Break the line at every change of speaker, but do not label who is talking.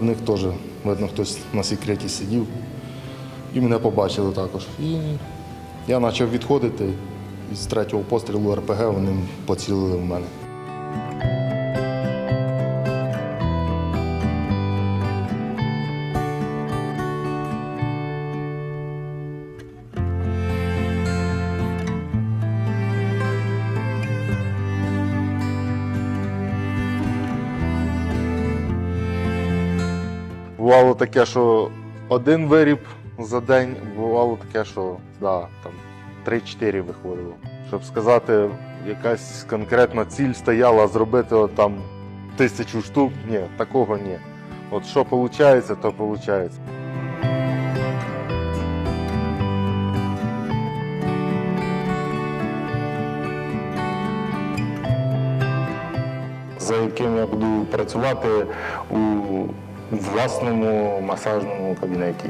У них теж, видно, хтось на секреті сидів. І мене побачили також. І я почав відходити. І з третього пострілу РПГ вони поцілили в мене. Бувало таке, що один виріб за день, бувало таке, що да, там 3-4 виходило. Щоб сказати, якась конкретна ціль стояла зробити от там тисячу штук. Ні, такого ні. От що виходить, то виходить.
за яким я буду працювати у власному масажному кабінеті.